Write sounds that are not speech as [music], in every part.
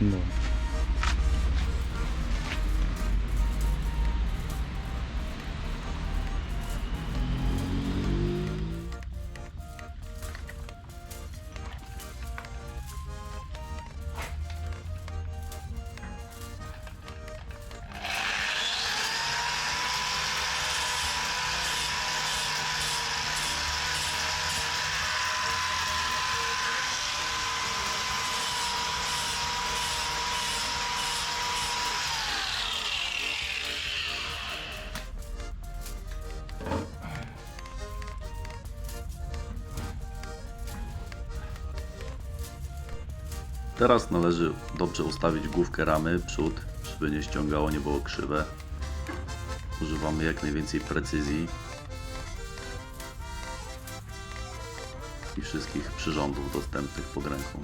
뭐. Teraz należy dobrze ustawić główkę ramy, przód, żeby nie ściągało, nie było krzywe. Używamy jak najwięcej precyzji i wszystkich przyrządów dostępnych pod ręką.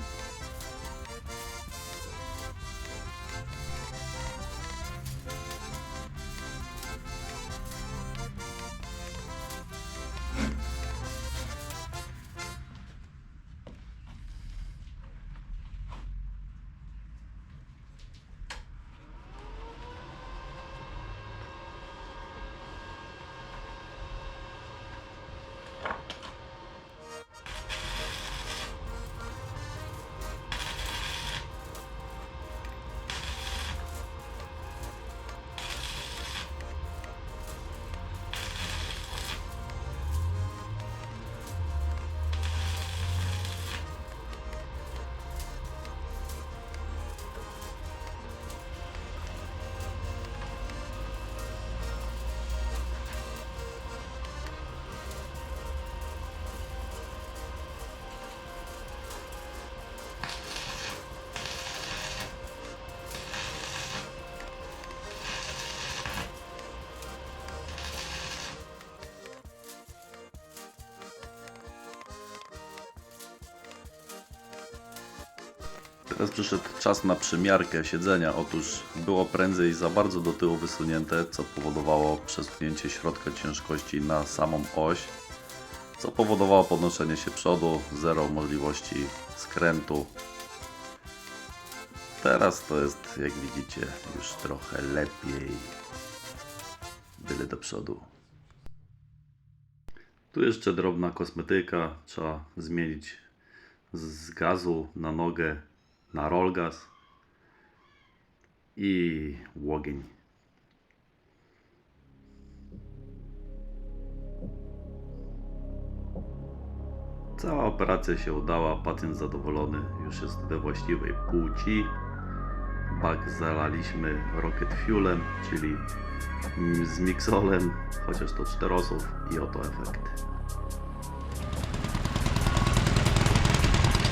Teraz przyszedł czas na przymiarkę siedzenia. Otóż było prędzej za bardzo do tyłu wysunięte, co powodowało przesunięcie środka ciężkości na samą oś, co powodowało podnoszenie się przodu, zero możliwości skrętu. Teraz to jest, jak widzicie, już trochę lepiej. Byle do przodu. Tu jeszcze drobna kosmetyka. Trzeba zmienić z gazu na nogę na rollgas i łogień. Cała operacja się udała, pacjent zadowolony, już jest we właściwej płci. Bak zalaliśmy rocket fuelem, czyli z mixolem, chociaż to czterosów i oto efekt.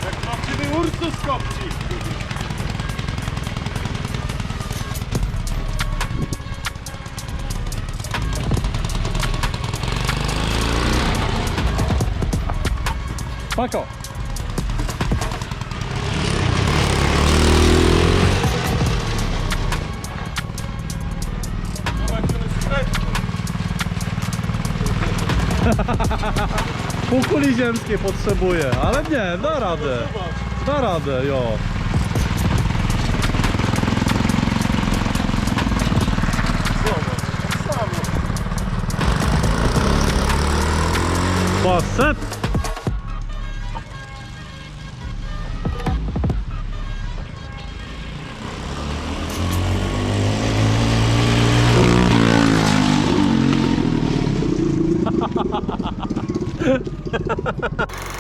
Jak prawdziwy Ursus kopci! Pako! Zobacz, który skręt. [laughs] Pół kuli ziemskiej potrzebuję, ale nie, da radę. Dar abi yo. Basit. Ha [laughs] ha ha ha ha!